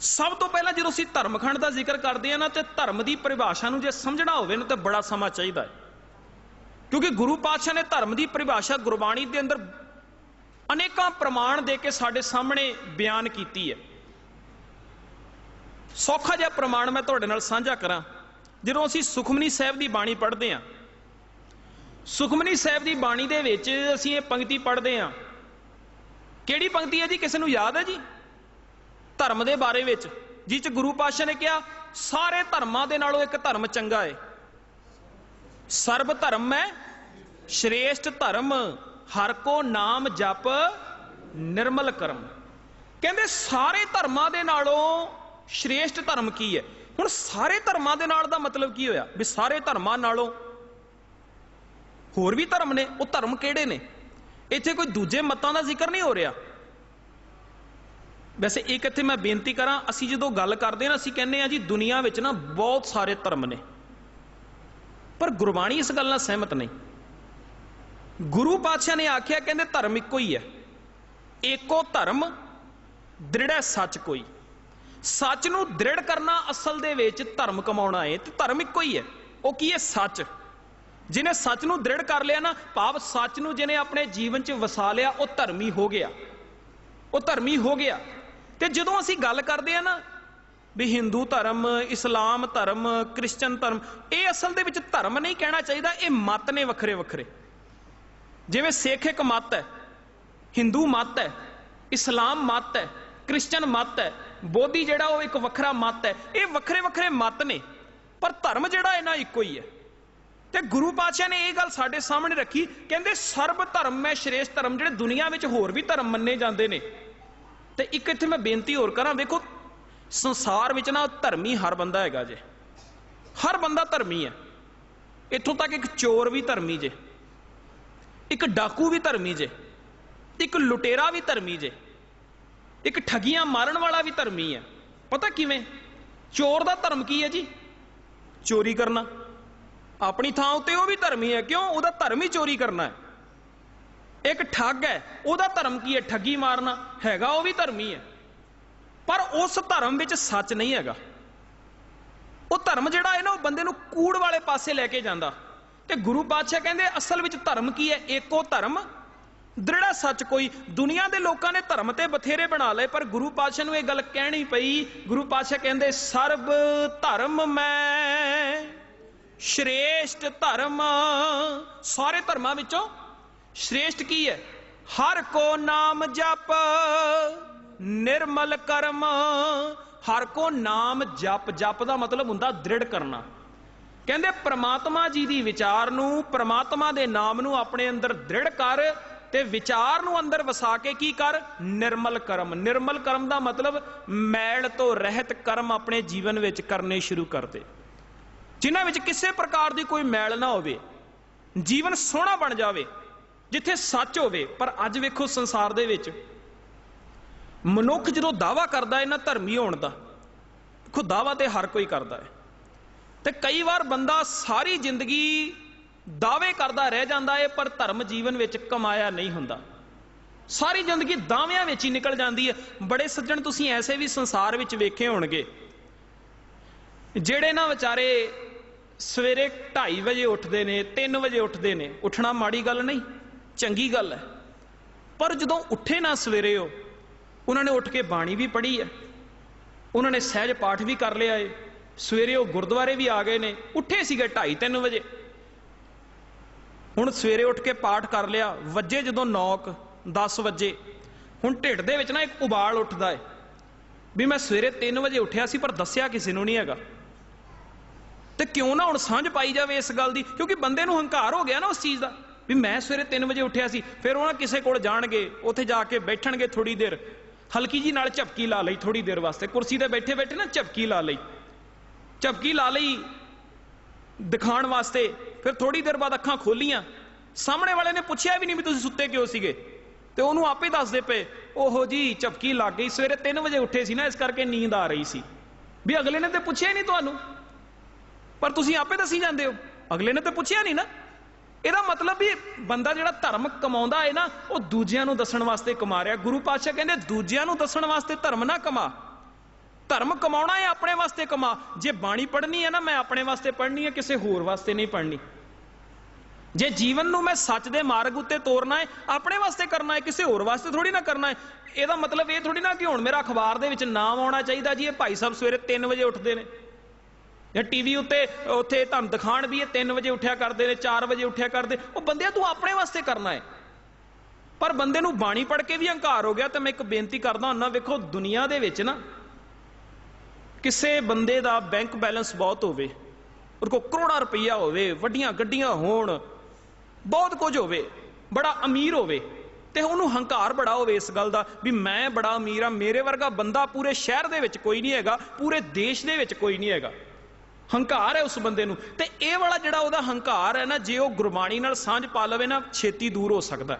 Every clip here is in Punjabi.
ਸਭ ਤੋਂ ਪਹਿਲਾਂ ਜਦੋਂ ਅਸੀਂ ਧਰਮਖੰਡ ਦਾ ਜ਼ਿਕਰ ਕਰਦੇ ਆ ਨਾ, ਤੇ ਧਰਮ ਦੀ ਪਰਿਭਾਸ਼ਾ ਨੂੰ ਜੇ ਸਮਝਣਾ ਹੋਵੇ ਨਾ, ਤੇ ਬੜਾ ਸਮਾਂ ਚਾਹੀਦਾ ਹੈ। ਕਿਉਂਕਿ ਗੁਰੂ ਪਾਤਸ਼ਾਹ ਨੇ ਧਰਮ ਦੀ ਪਰਿਭਾਸ਼ਾ ਗੁਰਬਾਣੀ ਦੇ ਅੰਦਰ ਅਨੇਕਾਂ ਪ੍ਰਮਾਣ ਦੇ ਕੇ ਸਾਡੇ ਸਾਹਮਣੇ ਬਿਆਨ ਕੀਤੀ ਹੈ। ਸੌਖਾ ਜਿਹਾ ਪ੍ਰਮਾਣ ਮੈਂ ਤੁਹਾਡੇ ਨਾਲ ਸਾਂਝਾ ਕਰਾਂ। ਜਦੋਂ ਅਸੀਂ ਸੁਖਮਨੀ ਸਾਹਿਬ ਦੀ ਬਾਣੀ ਪੜ੍ਹਦੇ ਹਾਂ, ਸੁਖਮਨੀ ਸਾਹਿਬ ਦੀ ਬਾਣੀ ਦੇ ਵਿੱਚ ਅਸੀਂ ਇਹ ਪੰਕਤੀ ਪੜ੍ਹਦੇ ਹਾਂ। ਕਿਹੜੀ ਪੰਕਤੀ ਹੈ ਜੀ? ਕਿਸੇ ਨੂੰ ਯਾਦ ਹੈ ਜੀ? ਧਰਮ ਦੇ ਬਾਰੇ ਵਿੱਚ ਜਿਸ ਚ ਗੁਰੂ ਪਾਤਸ਼ਾਹ ਨੇ ਕਿਹਾ, ਸਾਰੇ ਧਰਮਾਂ ਦੇ ਨਾਲੋਂ ਇੱਕ ਧਰਮ ਚੰਗਾ ਹੈ ਸਰਬ ਧਰਮ ਹੈ ਸ਼੍ਰੇਸ਼ਟ ਧਰਮ, ਹਰ ਕੋ ਨਾਮ ਜਪ ਨਿਰਮਲ ਕਰਮ। ਕਹਿੰਦੇ ਸਾਰੇ ਧਰਮਾਂ ਦੇ ਨਾਲੋਂ ਸ਼੍ਰੇਸ਼ਟ ਧਰਮ ਕੀ ਹੈ? ਹੁਣ ਸਾਰੇ ਧਰਮਾਂ ਦੇ ਨਾਲ ਦਾ ਮਤਲਬ ਕੀ ਹੋਇਆ? ਵੀ ਸਾਰੇ ਧਰਮਾਂ ਨਾਲੋਂ ਹੋਰ ਵੀ ਧਰਮ ਨੇ, ਉਹ ਧਰਮ ਕਿਹੜੇ ਨੇ? ਇੱਥੇ ਕੋਈ ਦੂਜੇ ਮਤਾਂ ਦਾ ਜ਼ਿਕਰ ਨਹੀਂ ਹੋ ਰਿਹਾ। ਵੈਸੇ ਇੱਕ ਇੱਥੇ ਮੈਂ ਬੇਨਤੀ ਕਰਾਂ, ਅਸੀਂ ਜਦੋਂ ਗੱਲ ਕਰਦੇ ਹਾਂ ਨਾ, ਅਸੀਂ ਕਹਿੰਦੇ ਆ ਜੀ, ਦੁਨੀਆ ਵਿੱਚ ਨਾ ਬਹੁਤ ਸਾਰੇ ਧਰਮ ਨੇ। ਪਰ ਗੁਰਬਾਣੀ ਇਸ ਗੱਲ ਨਾਲ ਸਹਿਮਤ ਨਹੀਂ। ਗੁਰੂ ਪਾਤਸ਼ਾਹ ਨੇ ਆਖਿਆ, ਕਹਿੰਦੇ ਧਰਮ ਇੱਕੋ ਹੀ ਹੈ। ਏਕੋ ਧਰਮ, ਦ੍ਰਿੜੈ ਸੱਚ ਕੋਈ। ਸੱਚ ਨੂੰ ਦ੍ਰਿੜ ਕਰਨਾ ਅਸਲ ਦੇ ਵਿੱਚ ਧਰਮ ਕਮਾਉਣਾ ਹੈ ਤੇ ਧਰਮ ਇੱਕੋ ਹੀ ਹੈ। ਉਹ ਕੀ ਹੈ? ਸੱਚ। ਜਿਹਨੇ ਸੱਚ ਨੂੰ ਦ੍ਰਿੜ ਕਰ ਲਿਆ ਨਾ, ਭਾਵ ਸੱਚ ਨੂੰ ਜਿਹਨੇ ਆਪਣੇ ਜੀਵਨ 'ਚ ਵਸਾ ਲਿਆ, ਉਹ ਧਰਮੀ ਹੋ ਗਿਆ। ਉਹ ਧਰਮੀ ਹੋ ਗਿਆ। ਤੇ ਜਦੋਂ ਅਸੀਂ ਗੱਲ ਕਰਦੇ ਆ ਨਾ ਵੀ ਹਿੰਦੂ ਧਰਮ ਇਸਲਾਮ ਧਰਮ ਕ੍ਰਿਸਚਨ ਧਰਮ, ਇਹ ਅਸਲ ਦੇ ਵਿੱਚ ਧਰਮ ਨਹੀਂ ਕਹਿਣਾ ਚਾਹੀਦਾ, ਇਹ ਮਤ ਨੇ ਵੱਖਰੇ ਵੱਖਰੇ ਜਿਵੇਂ ਸਿੱਖ ਇੱਕ ਮਤ ਹੈ ਹਿੰਦੂ ਮਤ ਹੈ ਇਸਲਾਮ ਮਤ ਹੈ ਕ੍ਰਿਸਚਨ ਮਤ ਹੈ, ਬੋਧੀ ਜਿਹੜਾ ਉਹ ਇੱਕ ਵੱਖਰਾ ਮਤ ਹੈ, ਇਹ ਵੱਖਰੇ ਵੱਖਰੇ ਮਤ ਨੇ। ਪਰ ਧਰਮ ਜਿਹੜਾ ਇਹਨਾਂ ਇੱਕੋ ਹੀ ਹੈ। ਤੇ ਗੁਰੂ ਪਾਤਸ਼ਾਹ ਨੇ ਇਹ ਗੱਲ ਸਾਡੇ ਸਾਹਮਣੇ ਰੱਖੀ, ਕਹਿੰਦੇ ਸਰਬ ਧਰਮ ਹੈ, ਸ਼੍ਰੇਸ਼ਟ ਧਰਮ, ਜਿਹੜੇ ਦੁਨੀਆ ਵਿੱਚ ਹੋਰ ਵੀ ਧਰਮ ਮੰਨੇ ਜਾਂਦੇ ਨੇ। ਤੇ ਇੱਕ ਇੱਥੇ ਮੈਂ ਬੇਨਤੀ ਹੋਰ ਕਰਾਂ ਦੇਖੋ ਸੰਸਾਰ ਵਿੱਚ ਨਾ ਧਰਮੀ ਹਰ ਬੰਦਾ ਹੈਗਾ ਜੇ। ਹਰ ਬੰਦਾ ਧਰਮੀ ਹੈ। ਇੱਥੋਂ ਤੱਕ ਇੱਕ ਚੋਰ ਵੀ ਧਰਮੀ ਜੇ, ਇੱਕ ਡਾਕੂ ਵੀ ਧਰਮੀ ਜੇ, ਇੱਕ ਲੁਟੇਰਾ ਵੀ ਧਰਮੀ ਜੇ, ਇੱਕ ਠਗੀਆਂ ਮਾਰਨ ਵਾਲਾ ਵੀ ਧਰਮੀ ਹੈ। ਪਤਾ ਕਿਵੇਂ? ਚੋਰ ਦਾ ਧਰਮ ਕੀ ਹੈ ਜੀ? ਚੋਰੀ ਕਰਨਾ। ਆਪਣੀ ਥਾਂ ਉੱਤੇ ਉਹ ਵੀ ਧਰਮੀ ਹੈ। ਕਿਉਂ? ਉਹਦਾ ਧਰਮ ਹੀ ਚੋਰੀ ਕਰਨਾ ਹੈ। ਇੱਕ ਠੱਗ ਹੈ, ਉਹਦਾ ਧਰਮ ਕੀ ਹੈ? ਠੱਗੀ ਮਾਰਨਾ ਹੈਗਾ, ਉਹ ਵੀ ਧਰਮੀ ਹੈ। ਪਰ ਉਸ ਧਰਮ ਵਿੱਚ ਸੱਚ ਨਹੀਂ ਹੈਗਾ। ਉਹ ਧਰਮ ਜਿਹੜਾ ਹੈ ਨਾ, ਉਹ ਬੰਦੇ ਨੂੰ ਕੂੜ ਵਾਲੇ ਪਾਸੇ ਲੈ ਕੇ ਜਾਂਦਾ। ਤੇ ਗੁਰੂ ਪਾਤਸ਼ਾਹ ਕਹਿੰਦੇ, ਅਸਲ ਵਿੱਚ ਧਰਮ ਕੀ ਹੈ? ਏਕੋ ਧਰਮ। ਦ੍ਰਿੜਾ ਸੱਚ ਕੋਈ, ਦੁਨੀਆ ਦੇ ਲੋਕਾਂ ਨੇ ਧਰਮ ਤੇ ਬਥੇਰੇ ਬਣਾ ਲਏ, ਪਰ ਗੁਰੂ ਪਾਤਸ਼ਾਹ ਨੂੰ ਇਹ ਗੱਲ ਕਹਿਣੀ ਪਈ। ਗੁਰੂ ਪਾਤਸ਼ਾਹ ਕਹਿੰਦੇ, ਸਰਬ ਧਰਮ ਮੈਂ, ਸ਼੍ਰੇਸ਼ਟ ਧਰਮ। ਸਾਰੇ ਧਰਮਾਂ ਵਿੱਚੋਂ ਸ਼੍ਰੇਸ਼ਟ ਕੀ ਹੈ? ਹਰ ਕੋ ਨਾਮ ਜਪ, ਨਿਰਮਲ ਕਰਮ। ਹਰ ਕੋ ਨਾਮ ਜਪ ਜਪ ਦਾ ਮਤਲਬ ਹੁੰਦਾ ਦ੍ਰਿੜ ਕਰਨਾ। ਕਹਿੰਦੇ ਪ੍ਰਮਾਤਮਾ ਜੀ ਦੀ ਵਿਚਾਰ ਨੂੰ, ਪ੍ਰਮਾਤਮਾ ਦੇ ਨਾਮ ਨੂੰ ਆਪਣੇ ਅੰਦਰ ਦ੍ਰਿੜ ਕਰ ਤੇ ਵਿਚਾਰ ਨੂੰ ਅੰਦਰ ਵਸਾ ਕੇ ਕੀ ਕਰ? ਨਿਰਮਲ ਕਰਮ। ਨਿਰਮਲ ਕਰਮ ਦਾ ਮਤਲਬ ਮੈਲ ਤੋਂ ਰਹਿਤ ਕਰਮ ਆਪਣੇ ਜੀਵਨ ਵਿੱਚ ਕਰਨੇ ਸ਼ੁਰੂ ਕਰਦੇ। ਜਿਨ੍ਹਾਂ ਵਿੱਚ ਕਿਸੇ ਪ੍ਰਕਾਰ ਦੀ ਕੋਈ ਮੈਲ ਨਾ ਹੋਵੇ, ਜੀਵਨ ਸੋਹਣਾ ਬਣ ਜਾਵੇ ਜਿੱਥੇ ਸੱਚ ਹੋਵੇ, ਪਰ ਅੱਜ ਵੇਖੋ ਸੰਸਾਰ ਦੇ ਵਿੱਚ ਮਨੁੱਖ ਜਦੋਂ ਦਾਵਾ ਕਰਦਾ ਹੈ ਨਾ ਧਰਮੀ ਹੋਣ ਦਾ, ਦੇਖੋ ਦਾਵਾ ਤੇ ਹਰ ਕੋਈ ਕਰਦਾ ਹੈ। ਤੇ ਕਈ ਵਾਰ ਬੰਦਾ ਸਾਰੀ ਜ਼ਿੰਦਗੀ ਦਾਅਵੇ ਕਰਦਾ ਰਹਿ ਜਾਂਦਾ ਹੈ, ਪਰ ਧਰਮ ਜੀਵਨ ਵਿੱਚ ਕਮਾਇਆ ਨਹੀਂ ਹੁੰਦਾ। ਸਾਰੀ ਜ਼ਿੰਦਗੀ ਦਾਅਵਿਆਂ ਵਿੱਚ ਹੀ ਨਿਕਲ ਜਾਂਦੀ ਹੈ। ਬੜੇ ਸੱਜਣ ਤੁਸੀਂ ਐਸੇ ਵੀ ਸੰਸਾਰ ਵਿੱਚ ਵੇਖੇ ਹੋਣਗੇ, ਜਿਹੜੇ ਨਾ ਵਿਚਾਰੇ ਸਵੇਰੇ 2:30 ਵਜੇ ਉੱਠਦੇ ਨੇ 3 ਵਜੇ ਉੱਠਦੇ ਨੇ। ਉੱਠਣਾ ਮਾੜੀ ਗੱਲ ਨਹੀਂ। ਚੰਗੀ ਗੱਲ ਹੈ। ਪਰ ਜਦੋਂ ਉੱਠੇ ਨਾ ਸਵੇਰੇ ਉਹ, ਉਹਨਾਂ ਨੇ ਉੱਠ ਕੇ ਬਾਣੀ ਵੀ ਪੜ੍ਹੀ ਹੈ। ਉਹਨਾਂ ਨੇ ਸਹਿਜ ਪਾਠ ਵੀ ਕਰ ਲਿਆ ਏ। ਸਵੇਰੇ ਉਹ ਗੁਰਦੁਆਰੇ ਵੀ ਆ ਗਏ ਨੇ। ਉੱਠੇ ਸੀਗੇ 2:30 3 ਵਜੇ। ਹੁਣ ਸਵੇਰੇ ਉੱਠ ਕੇ ਪਾਠ ਕਰ ਲਿਆ। ਵੱਜੇ ਜਦੋਂ ਨੌਕ 10 ਵਜੇ। ਹੁਣ ਢਿੱਡ ਦੇ ਵਿੱਚ ਨਾ ਇੱਕ ਉਬਾਲ ਉੱਠਦਾ ਏ। ਵੀ ਮੈਂ ਸਵੇਰੇ 3 ਵਜੇ ਉੱਠਿਆ ਸੀ, ਪਰ ਦੱਸਿਆ ਕਿਸੇ ਨੂੰ ਨਹੀਂ ਹੈਗਾ। ਤੇ ਕਿਉਂ ਨਾ ਹੁਣ ਸਾਂਝ ਪਾਈ ਜਾਵੇ ਇਸ ਗੱਲ ਦੀ? ਕਿਉਂਕਿ ਬੰਦੇ ਨੂੰ ਹੰਕਾਰ ਹੋ ਗਿਆ ਨਾ ਉਸ ਚੀਜ਼ ਦਾ। ਵੀ ਮੈਂ ਸਵੇਰੇ 3 ਵਜੇ ਉੱਠਿਆ ਸੀ, ਫਿਰ ਉਹਨਾਂ ਕਿਸੇ ਕੋਲ ਜਾਣਗੇ, ਉੱਥੇ ਜਾ ਕੇ ਬੈਠਣਗੇ ਥੋੜੀ ਦੇਰ। ਹਲਕੀ ਜੀ ਨਾਲ ਝਪਕੀ ਲਾ ਲਈ ਥੋੜੀ ਦੇਰ ਵਾਸਤੇ। ਕੁਰਸੀ ਤੇ ਬੈਠੇ ਬੈਠੇ ਨਾ ਝਪਕੀ ਲਾ ਲਈ। ਝਪਕੀ ਲਾ ਲਈ ਦਿਖਾਉਣ ਵਾਸਤੇ। ਫਿਰ ਥੋੜੀ ਦੇਰ ਬਾਅਦ ਅੱਖਾਂ ਖੋਲੀਆਂ। ਸਾਹਮਣੇ ਵਾਲੇ ਨੇ ਪੁੱਛਿਆ ਵੀ ਨਹੀਂ ਵੀ ਤੁਸੀਂ ਸੁੱਤੇ ਕਿਉਂ ਸੀਗੇ? ਤੇ ਉਹਨੂੰ ਆਪੇ ਦੱਸਦੇ ਪਏ, ਓਹੋ ਜੀ, ਝਪਕੀ ਲੱਗ ਗਈ। ਸਵੇਰੇ 3 ਵਜੇ ਉੱਠੇ ਸੀ ਨਾ, ਇਸ ਕਰਕੇ ਨੀਂਦ ਆ ਰਹੀ ਸੀ। ਵੀ ਅਗਲੇ ਨੇ ਤੇ ਪੁੱਛਿਆ ਨਹੀਂ ਤੁਹਾਨੂੰ। ਪਰ ਤੁਸੀਂ ਆਪੇ ਦੱਸੀ ਜਾਂਦੇ ਹੋ। ਅਗਲੇ ਨੇ ਤੇ ਪੁੱਛਿਆ ਨਹੀਂ ਨਾ। ਇਹਦਾ ਮਤਲਬ ਵੀ ਬੰਦਾ ਜਿਹੜਾ ਧਰਮ ਕਮਾਉਂਦਾ ਹੈ ਨਾ, ਉਹ ਦੂਜਿਆਂ ਨੂੰ ਦੱਸਣ ਵਾਸਤੇ ਕਮਾ ਰਿਹਾ। ਗੁਰੂ ਪਾਤਸ਼ਾਹ ਕਹਿੰਦੇ, ਦੂਜਿਆਂ ਨੂੰ ਦੱਸਣ ਵਾਸਤੇ ਧਰਮ ਨਾ ਕਮਾ। ਧਰਮ ਕਮਾਉਣਾ ਹੈ, ਆਪਣੇ ਵਾਸਤੇ ਕਮਾ। ਜੇ ਬਾਣੀ ਪੜ੍ਹਨੀ ਹੈ ਨਾ, ਮੈਂ ਆਪਣੇ ਵਾਸਤੇ ਪੜ੍ਹਨੀ ਹੈ, ਕਿਸੇ ਹੋਰ ਵਾਸਤੇ ਨਹੀਂ ਪੜ੍ਹਨੀ। ਜੇ ਜੀਵਨ ਨੂੰ ਮੈਂ ਸੱਚ ਦੇ ਮਾਰਗ ਉੱਤੇ ਤੋਰਨਾ ਹੈ, ਆਪਣੇ ਵਾਸਤੇ ਕਰਨਾ ਹੈ, ਕਿਸੇ ਹੋਰ ਵਾਸਤੇ ਥੋੜੀ ਨਾ ਕਰਨਾ ਹੈ, ਇਹਦਾ ਮਤਲਬ ਇਹ ਥੋੜੀ ਨਾ ਕਿ ਹੁਣ ਮੇਰਾ ਅਖਬਾਰ ਦੇ ਵਿੱਚ ਨਾਮ ਆਉਣਾ ਚਾਹੀਦਾ ਜੀ, ਇਹ ਭਾਈ ਸਾਹਿਬ ਸਵੇਰੇ 3 ਵਜੇ ਉੱਠਦੇ ਨੇ। ਜਾਂ ਟੀਵੀ ਉੱਤੇ, ਉੱਥੇ ਤੁਹਾਨੂੰ ਦਿਖਾਣ ਵੀ ਇਹ 3 ਵਜੇ ਉੱਠਿਆ ਕਰਦੇ ਨੇ 4 ਵਜੇ ਉੱਠਿਆ ਕਰਦੇ। ਉਹ ਬੰਦਿਆ ਤੂੰ ਆਪਣੇ ਵਾਸਤੇ ਕਰਨਾ ਹੈ। ਪਰ ਬੰਦੇ ਨੂੰ ਬਾਣੀ ਪੜ੍ਹ ਕੇ ਵੀ ਹੰਕਾਰ ਹੋ ਗਿਆ, ਤਾਂ ਮੈਂ ਇੱਕ ਬੇਨਤੀ ਕਰਦਾ ਹੁੰਦਾ, ਵੇਖੋ ਦੁਨੀਆ ਦੇ ਵਿੱਚ ਨਾ, ਕਿਸੇ ਬੰਦੇ ਦਾ ਬੈਂਕ ਬੈਲੈਂਸ ਬਹੁਤ ਹੋਵੇ, ਉਹਦੇ ਕੋਲ ਕਰੋੜਾਂ ਰੁਪਈਆ ਹੋਵੇ, ਵੱਡੀਆਂ ਗੱਡੀਆਂ ਹੋਣ, ਬਹੁਤ ਕੁਝ ਹੋਵੇ, ਬੜਾ ਅਮੀਰ ਹੋਵੇ, ਤੇ ਉਹਨੂੰ ਹੰਕਾਰ ਬੜਾ ਹੋਵੇ ਇਸ ਗੱਲ ਦਾ, ਵੀ ਮੈਂ ਬੜਾ ਅਮੀਰ ਆ ਮੇਰੇ ਵਰਗਾ ਬੰਦਾ ਪੂਰੇ ਸ਼ਹਿਰ ਦੇ ਵਿੱਚ ਕੋਈ ਨਹੀਂ ਹੈਗਾ, ਪੂਰੇ ਦੇਸ਼ ਦੇ ਵਿੱਚ ਕੋਈ ਨਹੀਂ ਹੈਗਾ। ਹੰਕਾਰ ਹੈ ਉਸ ਬੰਦੇ ਨੂੰ। ਤੇ ਇਹ ਵਾਲਾ ਜਿਹੜਾ ਉਹਦਾ ਹੰਕਾਰ ਹੈ ਨਾ, ਜੇ ਉਹ ਗੁਰਬਾਣੀ ਨਾਲ ਸਾਂਝ ਪਾ ਲਵੇ ਨਾ, ਛੇਤੀ ਦੂਰ ਹੋ ਸਕਦਾ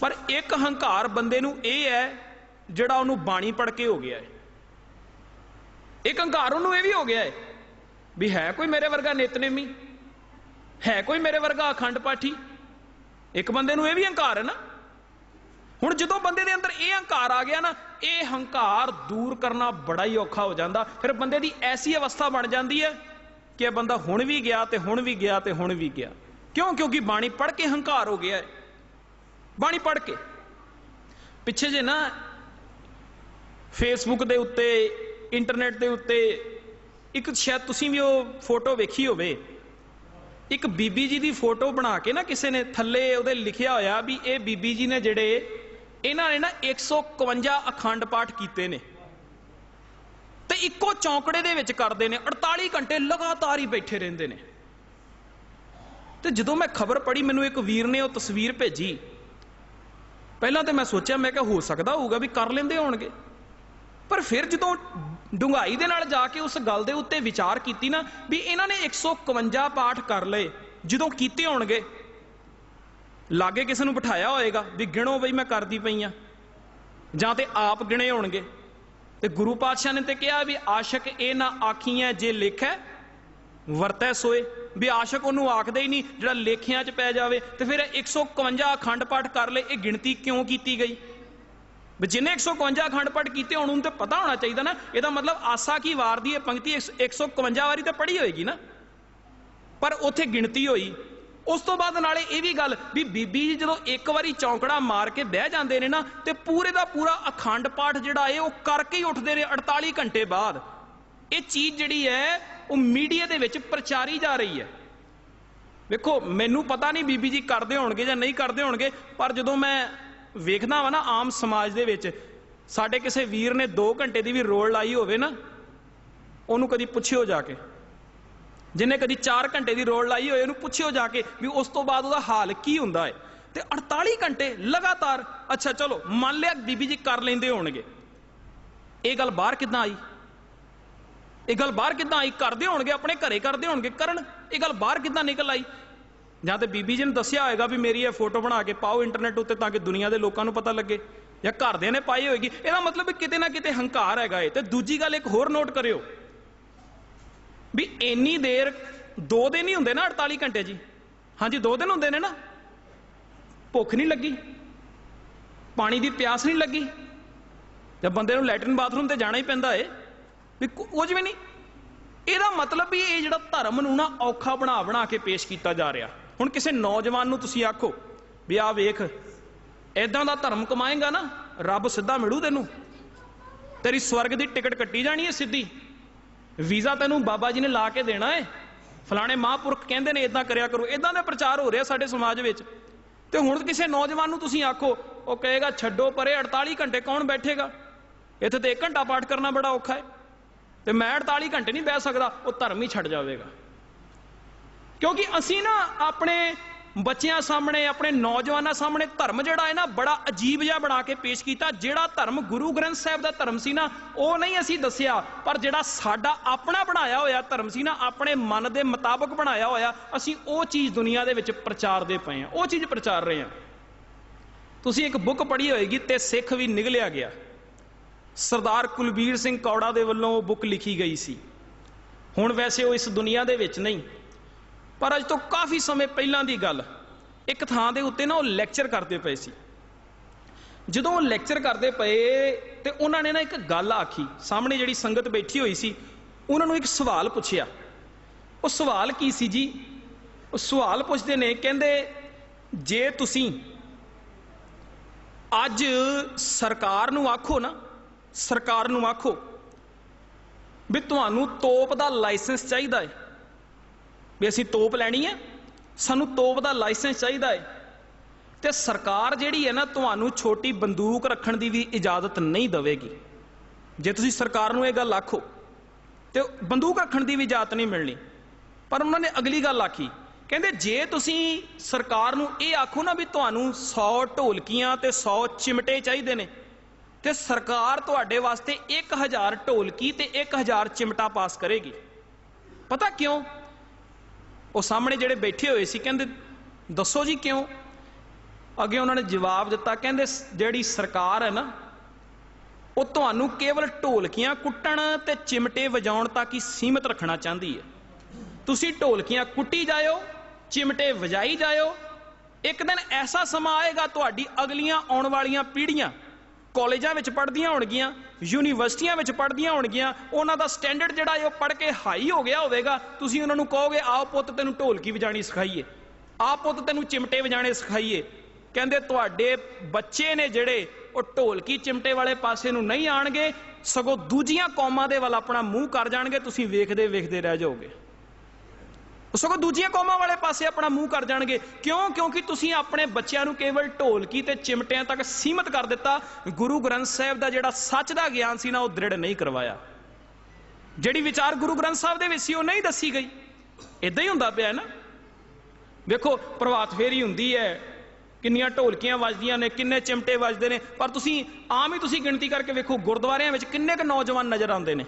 ਪਰ ਇੱਕ ਹੰਕਾਰ ਬੰਦੇ ਨੂੰ ਇਹ ਹੈ, ਜਿਹੜਾ ਉਹਨੂੰ ਬਾਣੀ ਪੜ ਕੇ ਹੋ ਗਿਆ ਹੈ। ਇੱਕ ਹੰਕਾਰ ਉਹਨੂੰ ਇਹ ਵੀ ਹੋ ਗਿਆ ਹੈ, ਵੀ ਹੈ ਕੋਈ ਮੇਰੇ ਵਰਗਾ ਨਿਤਨੇਮੀ? ਹੈ ਕੋਈ ਮੇਰੇ ਵਰਗਾ ਅਖੰਡ ਪਾਠੀ? ਇੱਕ ਬੰਦੇ ਨੂੰ ਇਹ ਵੀ ਹੰਕਾਰ ਹੈ ਨਾ। ਹੁਣ ਜਦੋਂ ਬੰਦੇ ਦੇ ਅੰਦਰ ਇਹ ਹੰਕਾਰ ਆ ਗਿਆ ਨਾ, ਇਹ ਹੰਕਾਰ ਦੂਰ ਕਰਨਾ ਬੜਾ ਹੀ ਔਖਾ ਹੋ ਜਾਂਦਾ। ਫਿਰ ਬੰਦੇ ਦੀ ਐਸੀ ਅਵਸਥਾ ਬਣ ਜਾਂਦੀ ਹੈ ਕਿ ਬੰਦਾ ਹੁਣ ਵੀ ਗਿਆ ਤੇ ਹੁਣ ਵੀ ਗਿਆ ਤੇ ਹੁਣ ਵੀ ਗਿਆ। ਕਿਉਂ? ਕਿਉਂਕਿ ਬਾਣੀ ਪੜ ਕੇ ਹੰਕਾਰ ਹੋ ਗਿਆ ਹੈ। ਬਾਣੀ ਪੜ ਕੇ। ਪਿੱਛੇ ਜੇ ਨਾ ਫੇਸਬੁੱਕ ਦੇ ਉੱਤੇ ਇੰਟਰਨੈਟ ਦੇ ਉੱਤੇ ਇੱਕ ਸ਼ਾਇਦ ਤੁਸੀਂ ਵੀ ਉਹ ਫੋਟੋ ਵੇਖੀ ਹੋਵੇ। ਇੱਕ ਬੀਬੀ ਜੀ ਦੀ ਫੋਟੋ ਬਣਾ ਕੇ ਨਾ ਕਿਸੇ ਨੇ ਥੱਲੇ ਉਹਦੇ ਲਿਖਿਆ ਹੋਇਆ ਵੀ ਇਹ ਬੀਬੀ ਜੀ ਨੇ ਜਿਹੜੇ ਇਹਨਾਂ ਨੇ ਨਾ 151 ਅਖੰਡ ਪਾਠ ਕੀਤੇ ਨੇ। ਤੇ ਇੱਕੋ ਚੌਂਕੜੇ ਦੇ ਵਿੱਚ ਕਰਦੇ ਨੇ 48 ਘੰਟੇ ਲਗਾਤਾਰ ਹੀ ਬੈਠੇ ਰਹਿੰਦੇ ਨੇ। ਤੇ ਜਦੋਂ ਮੈਂ ਖਬਰ ਪੜ੍ਹੀ, ਮੈਨੂੰ ਇੱਕ ਵੀਰ ਨੇ ਉਹ ਤਸਵੀਰ ਭੇਜੀ। ਪਹਿਲਾਂ ਤੇ ਮੈਂ ਸੋਚਿਆ, ਮੈਂ ਕਿਹਾ ਹੋ ਸਕਦਾ ਹੋਊਗਾ ਵੀ ਕਰ ਲੈਂਦੇ ਹੋਣਗੇ। ਪਰ ਫਿਰ ਜਦੋਂ ਡੁੰਗਾਈ ਦੇ ਨਾਲ ਜਾ ਕੇ ਉਸ ਗੱਲ ਦੇ ਉੱਤੇ ਵਿਚਾਰ ਕੀਤੀ ਨਾ, ਵੀ ਇਹਨਾਂ ਨੇ 151 ਪਾਠ ਕਰ ਲਏ, ਜਦੋਂ ਕੀਤੇ ਹੋਣਗੇ ਲਾਗੇ ਕਿਸੇ ਨੂੰ ਬਿਠਾਇਆ ਹੋਏਗਾ ਵੀ ਗਿਣੋ ਬਈ ਮੈਂ ਕਰਦੀ ਪਈ ਆ। ਜਾਂ ਤੇ ਆਪ ਗਿਣੇ ਹੋਣਗੇ। ਤੇ ਗੁਰੂ ਪਾਤਸ਼ਾਹ ਨੇ ਤੇ ਕਿਹਾ ਵੀ ਆਸ਼ਕ ਇਹ ਨਾ ਆਖੀਆਂ ਜੇ ਲਿਖੈ, ਵਰਤੈ ਸੋਏ। ਵੀ ਆਸ਼ਕ ਉਹਨੂੰ ਆਖਦੇ ਹੀ ਨਹੀਂ, ਜਿਹੜਾ ਲੇਖਿਆਂ 'ਚ ਪੈ ਜਾਵੇ। ਤੇ ਫਿਰ 151 ਅਖੰਡ ਪਾਠ ਕਰ ਲਏ, ਇਹ ਗਿਣਤੀ ਕਿਉਂ ਕੀਤੀ ਗਈ? ਵੀ ਜਿਹਨੇ 151 ਅਖੰਡ ਪਾਠ ਕੀਤੇ ਹੋਣ, ਉਹਨੂੰ ਤੇ ਪਤਾ ਹੋਣਾ ਚਾਹੀਦਾ ਨਾ। ਇਹਦਾ ਮਤਲਬ ਆਸਾ ਕੀ ਵਾਰ ਦੀ ਇਹ ਪੰਕਤੀ 151 ਵਾਰੀ ਤਾਂ ਪੜ੍ਹੀ ਹੋਏਗੀ ਨਾ। ਪਰ ਉੱਥੇ ਗਿਣਤੀ ਹੋਈ। ਉਸ ਤੋਂ ਬਾਅਦ ਨਾਲੇ ਇਹ ਵੀ ਗੱਲ ਵੀ ਬੀਬੀ ਜੀ ਜਦੋਂ ਇੱਕ ਵਾਰੀ ਚੌਂਕੜਾ ਮਾਰ ਕੇ ਬਹਿ ਜਾਂਦੇ ਨੇ ਨਾ ਤੇ ਪੂਰੇ ਦਾ ਪੂਰਾ ਅਖੰਡ ਪਾਠ ਜਿਹੜਾ ਏ, ਉਹ ਕਰਕੇ ਹੀ ਉੱਠਦੇ ਨੇ 48 ਘੰਟੇ ਬਾਅਦ। ਇਹ ਚੀਜ਼ ਜਿਹੜੀ ਹੈ ਉਹ ਮੀਡੀਆ ਦੇ ਵਿੱਚ ਪ੍ਰਚਾਰੀ ਜਾ ਰਹੀ ਹੈ ਵੇਖੋ, ਮੈਨੂੰ ਪਤਾ ਨਹੀਂ ਬੀਬੀ ਜੀ ਕਰਦੇ ਹੋਣਗੇ ਜਾਂ ਨਹੀਂ ਕਰਦੇ ਹੋਣਗੇ, ਪਰ ਜਦੋਂ ਮੈਂ ਵੇਖਦਾ ਵਾ ਨਾ ਆਮ ਸਮਾਜ ਦੇ ਵਿੱਚ, ਸਾਡੇ ਕਿਸੇ ਵੀਰ ਨੇ 2 ਘੰਟੇ ਦੀ ਵੀ ਰੋਲ ਲਾਈ ਹੋਵੇ ਨਾ, ਉਹਨੂੰ ਕਦੀ ਪੁੱਛਿਓ ਜਾ ਕੇ। ਜਿਨੇ ਕਦੀ 4 ਘੰਟੇ ਦੀ ਰੋਡ ਲਾਈ ਹੋਏ ਉਹਨੂੰ ਪੁੱਛਿਓ ਜਾ ਕੇ ਵੀ ਉਸ ਤੋਂ ਬਾਅਦ ਉਹਦਾ ਹਾਲ ਕੀ ਹੁੰਦਾ ਹੈ। ਤੇ 48 ਘੰਟੇ ਲਗਾਤਾਰ, ਅੱਛਾ ਚਲੋ, ਮੰਨ ਲਿਆ ਬੀਬੀ ਜੀ ਕਰ ਲੈਂਦੇ ਹੋਣਗੇ। ਇਹ ਗੱਲ ਬਾਹਰ ਕਿੱਦਾਂ ਆਈ? ਇਹ ਗੱਲ ਬਾਹਰ ਕਿੱਦਾਂ ਆਈ? ਕਰਦੇ ਹੋਣਗੇ, ਆਪਣੇ ਘਰੇ ਕਰਦੇ ਹੋਣਗੇ। ਕਰਨ, ਇਹ ਗੱਲ ਬਾਹਰ ਕਿੱਦਾਂ ਨਿਕਲ ਆਈ? ਜਾਂ ਤੇ ਬੀਬੀ ਜੀ ਨੂੰ ਦੱਸਿਆ ਹੋਏਗਾ ਵੀ ਮੇਰੀ ਇਹ ਫੋਟੋ ਬਣਾ ਕੇ ਪਾਓ ਇੰਟਰਨੈਟ ਉੱਤੇ ਤਾਂ ਕਿ ਦੁਨੀਆ ਦੇ ਲੋਕਾਂ ਨੂੰ ਪਤਾ ਲੱਗੇ। ਜਾਂ ਘਰਦਿਆਂ ਨੇ ਪਾਈ ਹੋਏਗੀ। ਇਹਦਾ ਮਤਲਬ ਵੀ ਕਿਤੇ ਨਾ ਕਿਤੇ ਹੰਕਾਰ ਹੈਗਾ ਏ ਤੇ ਦੂਜੀ ਗੱਲ ਇੱਕ ਹੋਰ ਨੋਟ ਕਰਿਓ। ਵੀ ਇੰਨੀ ਦੇਰ ਦੋ ਦਿਨ ਹੀ ਹੁੰਦੇ ਨਾ 48 ਘੰਟੇ ਜੀ। ਹਾਂਜੀ, ਦੋ ਦਿਨ ਹੁੰਦੇ ਨੇ ਨਾ। ਭੁੱਖ ਨਹੀਂ ਲੱਗੀ। ਪਾਣੀ ਦੀ ਪਿਆਸ ਨਹੀਂ ਲੱਗੀ। ਤੇ ਬੰਦੇ ਨੂੰ ਲੈਟਰਨ ਬਾਥਰੂਮ ਤੇ ਜਾਣਾ ਹੀ ਪੈਂਦਾ ਏ, ਵੀ ਕੁਝ ਵੀ ਨਹੀਂ। ਇਹਦਾ ਮਤਲਬ ਵੀ ਇਹ ਜਿਹੜਾ ਧਰਮ ਨੂੰ ਨਾ ਔਖਾ ਬਣਾ ਬਣਾ ਕੇ ਪੇਸ਼ ਕੀਤਾ ਜਾ ਰਿਹਾ। ਹੁਣ ਕਿਸੇ ਨੌਜਵਾਨ ਨੂੰ ਤੁਸੀਂ ਆਖੋ, ਵੀ ਆ ਵੇਖ ਐਦਾਂ ਦਾ ਧਰਮ ਕਮਾਏਗਾ ਨਾ, ਰੱਬ ਸਿੱਧਾ ਮਿਲੂ ਤੈਨੂੰ। ਤੇਰੀ ਸਵਰਗ ਦੀ ਟਿਕਟ ਕੱਟੀ ਜਾਣੀ ਹੈ ਸਿੱਧੀ। ਵੀਜ਼ਾ ਤੈਨੂੰ ਬਾਬਾ ਜੀ ਨੇ ਲਾ ਕੇ ਦੇਣਾ ਏ। ਫਲਾਣੇ ਮਹਾਂਪੁਰਖ ਕਹਿੰਦੇ ਨੇ ਇਦਾਂ ਕਰਿਆ ਕਰੋ। ਇਦਾਂ ਦਾ ਪ੍ਰਚਾਰ ਹੋ ਰਿਹਾ ਸਾਡੇ ਸਮਾਜ ਵਿੱਚ। ਤੇ ਹੁਣ ਕਿਸੇ ਨੌਜਵਾਨ ਨੂੰ ਤੁਸੀਂ ਆਖੋ, ਉਹ ਕਹੇਗਾ, ਛੱਡੋ ਪਰੇ 48 ਘੰਟੇ ਕੌਣ ਬੈਠੇਗਾ? ਇੱਥੇ ਤੇ 1 ਘੰਟਾ ਪਾਠ ਕਰਨਾ ਬੜਾ ਔਖਾ ਹੈ ਤੇ ਮੈਂ 48 ਘੰਟੇ ਨਹੀਂ ਬਹਿ ਸਕਦਾ, ਉਹ ਧਰਮ ਹੀ ਛੱਡ ਜਾਵੇਗਾ। ਕਿਉਂਕਿ ਅਸੀਂ ਨਾ ਆਪਣੇ ਬੱਚਿਆਂ ਸਾਹਮਣੇ, ਆਪਣੇ ਨੌਜਵਾਨਾਂ ਸਾਹਮਣੇ ਧਰਮ ਜਿਹੜਾ ਹੈ ਨਾ, ਬੜਾ ਅਜੀਬ ਜਿਹਾ ਬਣਾ ਕੇ ਪੇਸ਼ ਕੀਤਾ। ਜਿਹੜਾ ਧਰਮ ਗੁਰੂ ਗ੍ਰੰਥ ਸਾਹਿਬ ਦਾ ਧਰਮ ਸੀ ਨਾ, ਉਹ ਨਹੀਂ ਅਸੀਂ ਦੱਸਿਆ, ਪਰ ਜਿਹੜਾ ਸਾਡਾ ਆਪਣਾ ਬਣਾਇਆ ਹੋਇਆ ਧਰਮ ਸੀ ਨਾ, ਆਪਣੇ ਮਨ ਦੇ ਮੁਤਾਬਕ ਬਣਾਇਆ ਹੋਇਆ, ਅਸੀਂ ਉਹ ਚੀਜ਼ ਦੁਨੀਆ ਦੇ ਵਿੱਚ ਪ੍ਰਚਾਰਦੇ ਪਏ ਹਾਂ। ਉਹ ਚੀਜ਼ ਪ੍ਰਚਾਰ ਰਹੇ ਹਾਂ। ਤੁਸੀਂ ਇੱਕ ਬੁੱਕ ਪੜ੍ਹੀ ਹੋਏਗੀ ਤੇ ਸਿੱਖ ਵੀ ਨਿਗਲਿਆ ਗਿਆ। ਸਰਦਾਰ ਕੁਲਬੀਰ ਸਿੰਘ ਕੌੜਾ ਦੇ ਵੱਲੋਂ ਉਹ ਬੁੱਕ ਲਿਖੀ ਗਈ ਸੀ। ਹੁਣ ਵੈਸੇ ਉਹ ਇਸ ਦੁਨੀਆ ਦੇ ਵਿੱਚ ਨਹੀਂ। ਪਰ ਅੱਜ ਤੋਂ ਕਾਫੀ ਸਮੇਂ ਪਹਿਲਾਂ ਦੀ ਗੱਲ। ਇੱਕ ਥਾਂ ਦੇ ਉੱਤੇ ਨਾ ਉਹ ਲੈਕਚਰ ਕਰਦੇ ਪਏ ਸੀ। ਜਦੋਂ ਉਹ ਲੈਕਚਰ ਕਰਦੇ ਪਏ, ਤੇ ਉਹਨਾਂ ਨੇ ਨਾ ਇੱਕ ਗੱਲ ਆਖੀ। ਸਾਹਮਣੇ ਜਿਹੜੀ ਸੰਗਤ ਬੈਠੀ ਹੋਈ ਸੀ, ਉਹਨਾਂ ਨੂੰ ਇੱਕ ਸਵਾਲ ਪੁੱਛਿਆ। ਉਹ ਸਵਾਲ ਕੀ ਸੀ ਜੀ? ਉਹ ਸਵਾਲ ਪੁੱਛਦੇ ਨੇ, ਕਹਿੰਦੇ, ਜੇ ਤੁਸੀਂ ਅੱਜ ਸਰਕਾਰ ਨੂੰ ਆਖੋ ਨਾ, ਸਰਕਾਰ ਨੂੰ ਆਖੋ ਵੀ ਤੁਹਾਨੂੰ ਤੋਪ ਦਾ ਲਾਇਸੈਂਸ ਚਾਹੀਦਾ ਹੈ ਵੀ ਅਸੀਂ ਤੋਪ ਲੈਣੀ ਹੈ ਸਾਨੂੰ ਤੋਪ ਦਾ ਲਾਇਸੈਂਸ ਚਾਹੀਦਾ ਹੈ ਤੇ ਸਰਕਾਰ ਜਿਹੜੀ ਹੈ ਨਾ, ਤੁਹਾਨੂੰ ਛੋਟੀ ਬੰਦੂਕ ਰੱਖਣ ਦੀ ਵੀ ਇਜਾਜ਼ਤ ਨਹੀਂ ਦੇਵੇਗੀ। ਜੇ ਤੁਸੀਂ ਸਰਕਾਰ ਨੂੰ ਇਹ ਗੱਲ ਆਖੋ, ਤੇ ਬੰਦੂਕ ਰੱਖਣ ਦੀ ਵੀ ਇਜਾਜ਼ਤ ਨਹੀਂ ਮਿਲਣੀ। ਪਰ ਉਹਨਾਂ ਨੇ ਅਗਲੀ ਗੱਲ ਆਖੀ, ਕਹਿੰਦੇ ਜੇ ਤੁਸੀਂ ਸਰਕਾਰ ਨੂੰ ਇਹ ਆਖੋ ਨਾ ਵੀ ਤੁਹਾਨੂੰ 100 ਢੋਲਕੀਆਂ ਤੇ 100 ਚਿਮਟੇ ਚਾਹੀਦੇ ਨੇ, ਤੇ ਸਰਕਾਰ ਤੁਹਾਡੇ ਵਾਸਤੇ 1000 ਢੋਲਕੀ ਤੇ 1000 ਚਿਮਟਾ ਪਾਸ ਕਰੇਗੀ। ਪਤਾ ਕਿਉਂ? ਉਹ ਸਾਹਮਣੇ ਜਿਹੜੇ ਬੈਠੇ ਹੋਏ ਸੀ, ਕਹਿੰਦੇ, ਦੱਸੋ ਜੀ ਕਿਉਂ? ਅੱਗੇ ਉਹਨਾਂ ਨੇ ਜਵਾਬ ਦਿੱਤਾ, ਕਹਿੰਦੇ ਜਿਹੜੀ ਸਰਕਾਰ ਹੈ ਨਾ, ਉਹ ਤੁਹਾਨੂੰ ਕੇਵਲ ਢੋਲਕੀਆਂ ਕੁੱਟਣ ਤੇ ਚਿਮਟੇ ਵਜਾਉਣ ਤੱਕ ਹੀ ਸੀਮਿਤ ਰੱਖਣਾ ਚਾਹੁੰਦੀ ਹੈ। ਤੁਸੀਂ ਢੋਲਕੀਆਂ ਕੁੱਟੀ ਜਾਇਓ, ਚਿਮਟੇ ਵਜਾਈ ਜਾਇਓ, ਇੱਕ ਦਿਨ ਐਸਾ ਸਮਾਂ ਆਏਗਾ ਤੁਹਾਡੀ ਅਗਲੀਆਂ ਆਉਣ ਵਾਲੀਆਂ ਪੀੜ੍ਹੀਆਂ ਕਾਲਜਾਂ ਵਿੱਚ ਪੜ੍ਹਦੀਆਂ ਹੋਣਗੀਆਂ, ਯੂਨੀਵਰਸਿਟੀਆਂ ਵਿੱਚ ਪੜ੍ਹਦੀਆਂ ਹੋਣਗੀਆਂ, ਉਹਨਾਂ ਦਾ ਸਟੈਂਡਰਡ ਜਿਹੜਾ ਹੈ ਉਹ ਪੜ੍ਹ ਕੇ ਹਾਈ ਹੋ ਗਿਆ ਹੋਵੇਗਾ, ਤੁਸੀਂ ਉਹਨਾਂ ਨੂੰ ਕਹੋਗੇ, ਆਓ ਪੁੱਤ, ਤੈਨੂੰ ਢੋਲਕੀ ਵਜਾਣੀ ਸਿਖਾਈਏ। ਆਹ ਪੁੱਤ, ਤੈਨੂੰ ਚਿਮਟੇ ਵਜਾਣੇ ਸਿਖਾਈਏ। ਕਹਿੰਦੇ, ਤੁਹਾਡੇ ਬੱਚੇ ਨੇ ਜਿਹੜੇ ਉਹ ਢੋਲਕੀ ਚਿਮਟੇ ਵਾਲੇ ਪਾਸੇ ਨੂੰ ਨਹੀਂ ਆਣਗੇ, ਸਗੋਂ ਦੂਜੀਆਂ ਕੌਮਾਂ ਦੇ ਵੱਲ ਆਪਣਾ ਮੂੰਹ ਕਰ ਜਾਣਗੇ, ਤੁਸੀਂ ਵੇਖਦੇ ਵੇਖਦੇ ਰਹਿ ਜਾਓਗੇ। ਸਗੋਂ ਦੂਜੀਆਂ ਕੌਮਾਂ ਵਾਲੇ ਪਾਸੇ ਆਪਣਾ ਮੂੰਹ ਕਰ ਜਾਣਗੇ। ਕਿਉਂ? ਕਿਉਂਕਿ ਤੁਸੀਂ ਆਪਣੇ ਬੱਚਿਆਂ ਨੂੰ ਕੇਵਲ ਢੋਲਕੀ ਤੇ ਚਿਮਟਿਆਂ ਤੱਕ ਸੀਮਤ ਕਰ ਦਿੱਤਾ। ਗੁਰੂ ਗ੍ਰੰਥ ਸਾਹਿਬ ਦਾ ਜਿਹੜਾ ਸੱਚ ਦਾ ਗਿਆਨ ਸੀ ਨਾ, ਉਹ ਦ੍ਰਿੜ ਨਹੀਂ ਕਰਵਾਇਆ। ਜਿਹੜੀ ਵਿਚਾਰ ਗੁਰੂ ਗ੍ਰੰਥ ਸਾਹਿਬ ਦੇ ਵਿੱਚ ਸੀ, ਉਹ ਨਹੀਂ ਦੱਸੀ ਗਈ। ਇਦਾਂ ਹੀ ਹੁੰਦਾ ਪਿਆ ਹੈ ਨਾ। ਵੇਖੋ, ਪ੍ਰਭਾਤ ਫੇਰੀ ਹੁੰਦੀ ਹੈ। ਕਿੰਨੀਆਂ ਢੋਲਕੀਆਂ ਵੱਜਦੀਆਂ ਨੇ, ਕਿੰਨੇ ਚਿਮਟੇ ਵੱਜਦੇ ਨੇ। ਪਰ ਤੁਸੀਂ, ਆਮ ਹੀ ਤੁਸੀਂ ਗਿਣਤੀ ਕਰਕੇ ਵੇਖੋ, ਗੁਰਦੁਆਰਿਆਂ ਵਿੱਚ ਕਿੰਨੇ ਕੁ ਨੌਜਵਾਨ ਨਜ਼ਰ ਆਉਂਦੇ ਨੇ।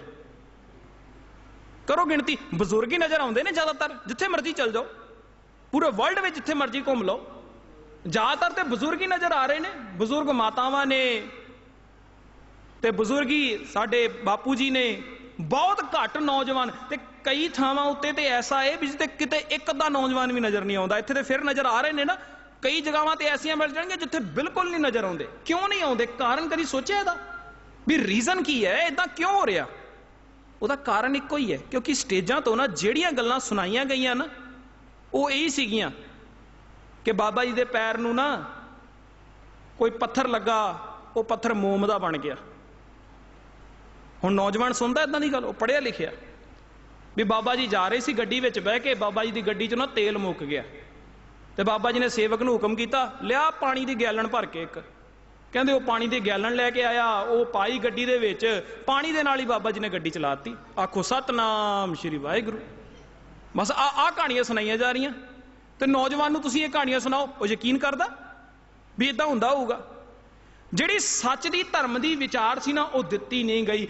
ਕਰੋ ਗਿਣਤੀ। ਬਜ਼ੁਰਗ ਹੀ ਨਜ਼ਰ ਆਉਂਦੇ ਨੇ ਜ਼ਿਆਦਾਤਰ, ਜਿੱਥੇ ਮਰਜ਼ੀ ਚੱਲ ਜਾਓ। ਪੂਰੇ ਵਰਲਡ ਵਿੱਚ ਜਿੱਥੇ ਮਰਜ਼ੀ ਘੁੰਮ ਲਓ। ਜ਼ਿਆਦਾਤਰ ਤੇ ਬਜ਼ੁਰਗ ਹੀ ਨਜ਼ਰ ਆ ਰਹੇ ਨੇ। ਬਜ਼ੁਰਗ ਮਾਤਾਵਾਂ ਨੇ ਤੇ ਬਜ਼ੁਰਗ ਹੀ ਸਾਡੇ ਬਾਪੂ ਜੀ ਨੇ। ਬਹੁਤ ਘੱਟ ਨੌਜਵਾਨ ਤੇ ਕਈ ਥਾਵਾਂ ਉੱਤੇ ਤੇ ਐਸਾ ਹੈ ਵੀ ਜਿੱਤੇ ਕਿਤੇ ਇੱਕ ਅੱਧਾ ਨੌਜਵਾਨ ਵੀ ਨਜ਼ਰ ਨਹੀਂ ਆਉਂਦਾ। ਇੱਥੇ ਤੇ ਫਿਰ ਨਜ਼ਰ ਆ ਰਹੇ ਨੇ ਨਾ, ਕਈ ਜਗ੍ਹਾਵਾਂ ਤੇ ਐਸੀਆਂ ਮਿਲ ਜਾਣਗੀਆਂ ਜਿੱਥੇ ਬਿਲਕੁਲ ਨਹੀਂ ਨਜ਼ਰ ਆਉਂਦੇ। ਕਿਉਂ ਨਹੀਂ ਆਉਂਦੇ? ਕਾਰਨ ਕਦੀ ਸੋਚਿਆ ਇਹਦਾ? ਵੀ ਰੀਜ਼ਨ ਕੀ ਹੈ? ਇਦਾਂ ਕਿਉਂ ਹੋ ਰਿਹਾ? ਉਹਦਾ ਕਾਰਨ ਇੱਕੋ ਹੀ ਹੈ, ਕਿਉਂਕਿ ਸਟੇਜਾਂ ਤੋਂ ਨਾ ਜਿਹੜੀਆਂ ਗੱਲਾਂ ਸੁਣਾਈਆਂ ਗਈਆਂ ਨਾ, ਉਹ ਇਹੀ ਸੀਗੀਆਂ ਕਿ ਬਾਬਾ ਜੀ ਦੇ ਪੈਰ ਨੂੰ ਨਾ ਕੋਈ ਪੱਥਰ ਲੱਗਾ, ਉਹ ਪੱਥਰ ਮੋਮ ਦਾ ਬਣ ਗਿਆ। ਹੁਣ ਨੌਜਵਾਨ ਸੁਣਦਾ ਇਦਾਂ ਦੀ ਗੱਲ, ਉਹ ਪੜਿਆ ਲਿਖਿਆ। ਵੀ ਬਾਬਾ ਜੀ ਜਾ ਰਹੇ ਸੀ ਗੱਡੀ ਵਿੱਚ ਬਹਿ ਕੇ, ਬਾਬਾ ਜੀ ਦੀ ਗੱਡੀ 'ਚ ਨਾ ਤੇਲ ਮੁੱਕ ਗਿਆ। ਤੇ ਬਾਬਾ ਜੀ ਨੇ ਸੇਵਕ ਨੂੰ ਹੁਕਮ ਕੀਤਾ, ਲਿਆ ਪਾਣੀ ਦੀ ਗੈਲਣ ਭਰ ਕੇ ਇੱਕ। ਕਹਿੰਦੇ ਉਹ ਪਾਣੀ ਦੇ ਗੈਲਣ ਲੈ ਕੇ ਆਇਆ, ਉਹ ਪਾਈ ਗੱਡੀ ਦੇ ਵਿੱਚ, ਪਾਣੀ ਦੇ ਨਾਲ ਹੀ ਬਾਬਾ ਜੀ ਨੇ ਗੱਡੀ ਚਲਾਤੀ। ਆਖੋ, ਸਤਨਾਮ ਸ਼੍ਰੀ ਵਾਹਿਗੁਰੂ। ਬਸ ਆ ਆ ਕਹਾਣੀਆਂ ਸੁਣਾਈਆਂ ਜਾ ਰਹੀਆਂ। ਤੇ ਨੌਜਵਾਨ ਨੂੰ ਤੁਸੀਂ ਇਹ ਕਹਾਣੀਆਂ ਸੁਣਾਓ, ਉਹ ਯਕੀਨ ਕਰਦਾ ਵੀ ਇਦਾਂ ਹੁੰਦਾ ਹੋਊਗਾ। ਜਿਹੜੀ ਸੱਚ ਦੀ ਧਰਮ ਦੀ ਵਿਚਾਰ ਸੀ ਨਾ, ਉਹ ਦਿੱਤੀ ਨਹੀਂ ਗਈ।